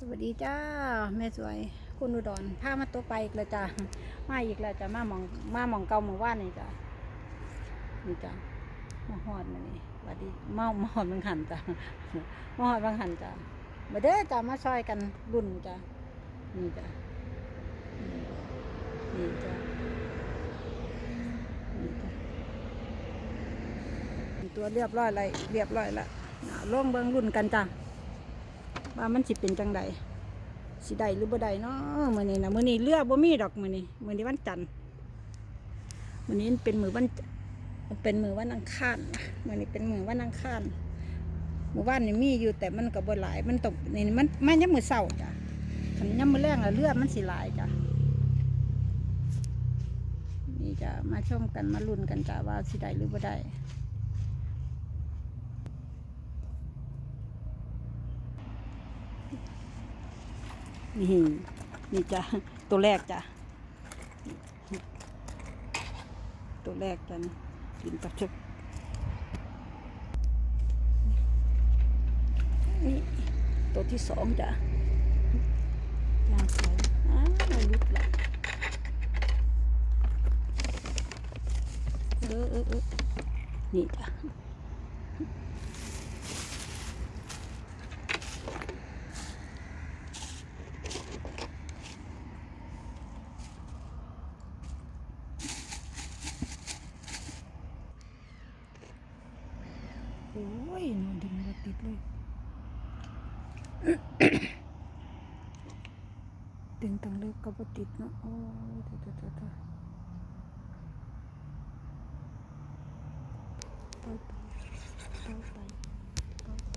สวัสดีจ้าแม่สวยคุณอุดรพามาตัวไปอีกแล้วจ้ามาอีกแล้วจ้ามาหมองมาหมองเก่าหมู่บ้านี่จ้านี่จ้ามาหอดมานี่สวัสดีมามาหอดบางหันจ้ามาหอดบางหันจ้ามาเด้อจ้ามาซอยกันรุ่นจ้านี่จ้านี่จ้านี่จ้าตัวเรียบร้อยเลยเรียบร้อยละน่ะลงเบิ่งรุ่นกันจ้า ว่ามันสิเป็นจังใดสิได้หรือบ่ได้เนาะมื้อนี้นะมื้อนี้เรือบ่มีดอกมื้อนี้มื้อนี้วันจันทร์มื้อนี้เป็นมื้อวันเป็นมื้อวันอังคารมื้อนี้เป็นมื้อวันอังคารหมู่บ้านนี่มีอยู่แต่มันก็บ่หลาย มันตกนี่มันมันยามมื้อเช้าจ้ะคันยามมื้อแรงอะเรือมันสิหลายจ้ะนี่จะมาชมกันมาลุ้นกันจ้ะว่าสิได้หรือบ่ได้ นี่นี่จ้ะตัวแรกจ้ะตัวแรกจ้ะนี่กินตับชบนี่ตัวที่สองจ้ะยางสวยอ้าวลุกละเออเออเออนี่จ้ะ โอ้ ยนอนดึงมาติดเลย ดึงตังเลิกก็บ่ติดเนาะโอ้ยตายตายตายตายปล่อยไปปล่อยไปปล่อยไป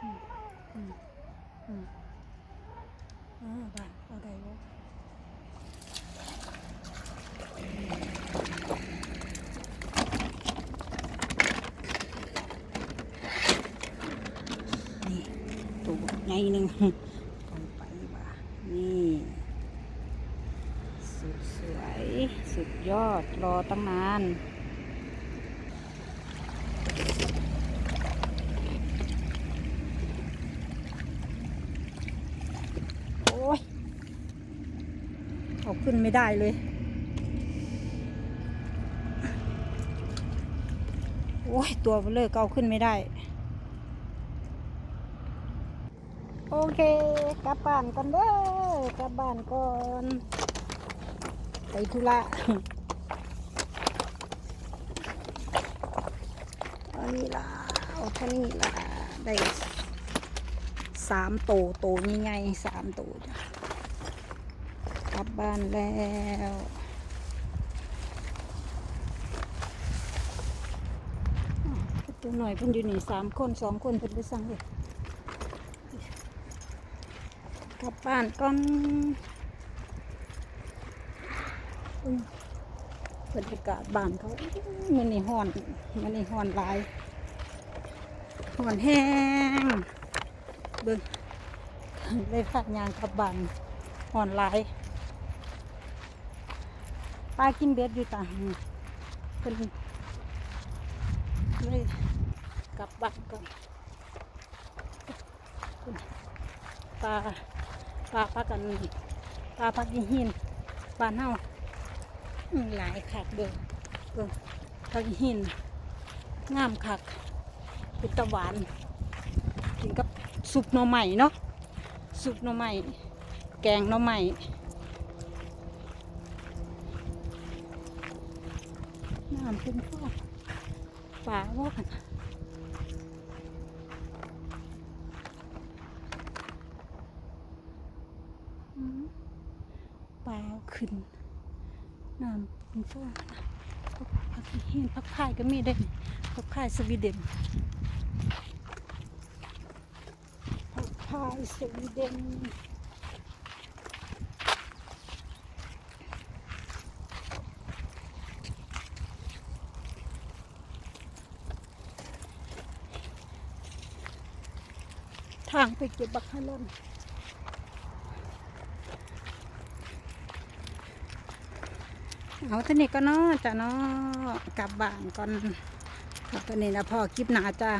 อืมอืมอืมอ่าบ้านเอาได้บ่ นี่ ตัวใหญ่หนึ่งเอาไปว่านี่ สุดสวย สุดยอด รอตั้งนานโอ้ยเอาขึ้นไม่ได้เลยโอ้ย ตัวเบลอเกเอาขึ้นไม่ได้ โอเค กลับบ้านก่อนเด้อกลับบ้านก่อน ไปธุระอันนี้ล่ะเอาท่านี้ล่ะได้สามโตโตนี่ไงสามโตจ้ะกลับบ้านแล้วอ้าวตัวหน่อยเพิ่นอยู่นี่สามคนสองคนเพิ่นไปสั่งเลย ก ลับบ้านก่อนบรรยากาศบ้านเขามันนี่ห้อนมันนี่ห้อนหลายห้อนแห้งเบิ่งเลยพักยางกลับบ้านห้อนหลายปลากินเบ็ดอยู่ต่างเป็นเลยกลับบ้านก่อนปลา ปลาพักกันปลาพักยิหินปลาเน่าหลายคักเด้อเบิ่งพักยิหินงามคักเป็นตะหวานกินกับซุปหน่อใหม่เนาะซุปหน่อใหม่แกงหน่อใหม่น้ำเป็นข้อปลาว่ากัน อืม ปลาขึ้นน้ำเป็นฟองนะพักเห็นพักพายก็มีได้พักพายสวีเดนพักพายสวีเดนทางไปเก็บบักฮะลอน เอาเท่านี้ก็เนาะจ้ะเนาะกลับบ้านก่อนครับวันนี้นะพ่อคลิปหนาจ้า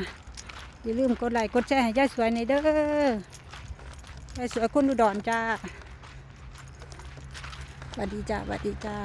อย่าลืมกดไลค์กดแชร์ให้ยายสวยในเด้อยายสวยคนดุดรจ้าสวัสดีจ้าสวัสดีจ้า